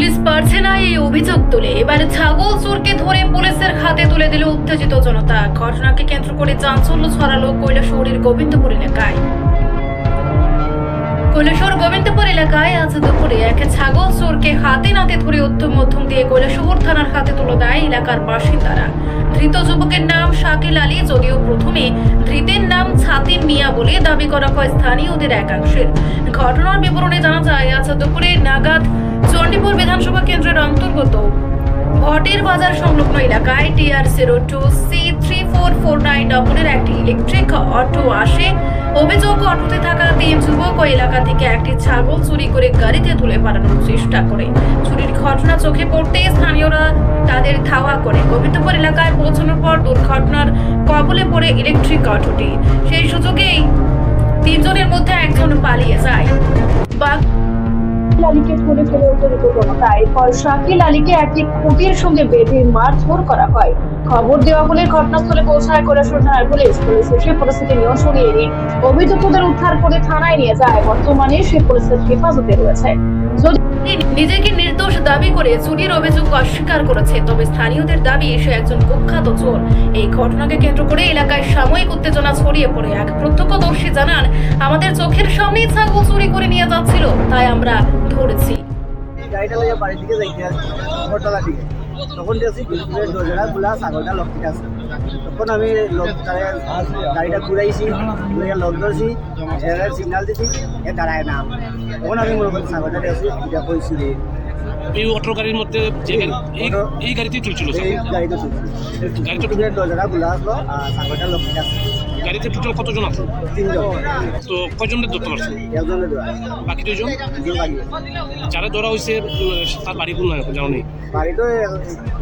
Police পারছে না এই অভিযোগ তুলে। এবারে ছাগল চোরকে ধরে পুলিশের হাতে তুলে দিল উত্তেজিত জনতা। ঘটনাকে কেন্দ্র করে চাঞ্চল্য ছড়ালো কৈলাসহরের গোবিন্দপুর এলাকায়। কৈলাসহর গোবিন্দপুর এলাকায় আজ দুপুরে এক ছাগল চোরকে হাতে নাতে ধরে উত্তম মধ্যম দিয়ে কৈলাসহর থানার হাতে তুলে দেয় এলাকার বাসিন্দারা। ধৃত যুবকের নাম শাকিল আলী, যদিও প্রথমে ধৃতের নাম ছাতিন মিয়া বলে দাবি করা হয় স্থানীয়দের একাংশের। ঘটনার বিবরণে জানা যায়, আজ দুপুরে নাগাদ চণ্ডীপুর বিধানসভা কেন্দ্রের অন্তর্গত ভটের বাজার সংলগ্ন এলাকায় TR zero two C three four four nine নম্বরের একটি ইলেকট্রিক অটো আসে। অভিযোগ, অটোতে থাকা তিন যুবক ও এলাকা থেকে একটি ছাগল চুরি করে গাড়িতে তুলে পালানোর চেষ্টা করে। চুরির ঘটনা চোখে পড়তেই স্থানীয়রা তাদের ধাওয়া করে। গোবিন্দপুর এলাকায় পৌঁছানোর পর দুর্ঘটনার কবলে পড়ে ইলেকট্রিক অটোটি সেই সুযোগেই তিনজনের মধ্যে একজন পালিয়ে যায়। বা আলীকে ধরে ফেলে উত্তেজিত জনতা এরপর শাকিল আলীকে একটি খুঁটির সঙ্গে বেঁধে মারধর করা হয়। খবর দেওয়া হলে ঘটনাস্থলে পৌঁছায় কৈলাসহর থানার পুলিশ। পুলিশ এসে পরিস্থিতি নিয়ন্ত্রণে এনে অভিযুক্তদের উদ্ধার করে থানায় নিয়ে যায়। বর্তমানে সে পুলিশের হেফাজতে রয়েছে। নিজেকে নির্দোষ দাবি করে চুরির অভিযোগ অস্বীকার করেছে, তবে স্থানীয়দের দাবি, সে একজন কুখ্যাত চোর। এই ঘটনাকে কেন্দ্র করে এলাকায় সাময়িক উত্তেজনা ছড়িয়ে পড়ে। এক প্রত্যক্ষদর্শী জানান, আমাদের চোখের সামনেই ছাগল চুরি করে নিয়ে যাচ্ছিল, তাই আমরা ধরেছি। গাড়িটা লইয়া বাড়ির দিকে যাইতে ঘরতলা দিকে। তখন দেখছি বিদ্যুতের দরজাটা খোলা ছাগলটা লকটি আছে। তখন আমি গাড়িটা ঘুরাইছি, ঘুরাইয়া লক ধরছি সিগনাল দিছি, এ দাঁড়ায় না। তখন আমি মনে করছি ছাগলটা দেখছি, এটা কইছি এই অটো গাড়ির মধ্যে যে এই গাড়িতেই চলছিল আছে গাড়িতে টোটাল কতজন আছে? তো কয়জনের ধরতে পারছে বাকি দুজন? যারা ধরা হয়েছে তার বাড়ি কোন জানো নেই। বাড়ি তো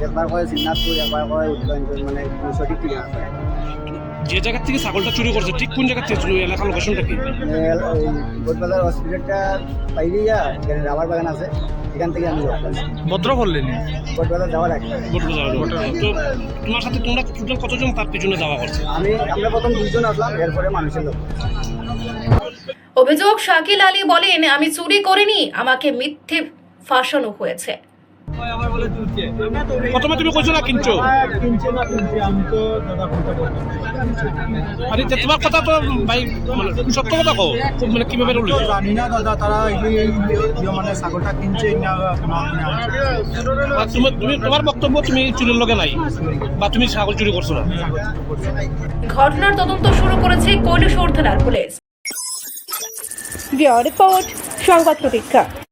একবার করে সিন্নাথপুর একবার উত্তরাঞ্চল মানে সঠিক ঠিকানা যে জায়গা থেকে ছাগলটা চুরি করছে ঠিক কোন জায়গা থেকে চুরি এলাকার লোকেশনটা কি? গোটবাজার হসপিটালটা বাইরে যা এখানে রাবার বাগান আছে এখান থেকে আমি ভদ্র করলেন গোটবাজার যাওয়ার আগে। তো তোমার সাথে তোমরা টোটাল কতজন তার পিছনে দাওয়া করছে? আমি আমরা প্রথম দুইজন আসলাম এরপরে মানুষের লোক। অভিযোগ শাকিল আলী বলেন আমি চুরি করিনি আমাকে মিথ্যে ফাঁসানো হয়েছে। প্রথমে তুমি কইছো না কিনছো? কিনছে না কিনছে আমি তো দাদা কোনটা বলব আরে তোমার কথা তো ভাই মানে সত্য কথা কো মানে কীভাবে জানি না দাদা তারা মানে ছাগলটা কিনছে না তুমি তুমি তোমার বক্তব্য তুমি চুরির লগে নাই বা তুমি ছাগল চুরি করছ না। ঘটনার তদন্ত শুরু করেছে কৈলাসহর থানার পুলিশ। রিপোর্ট সংবাদ প্রতীক্ষা।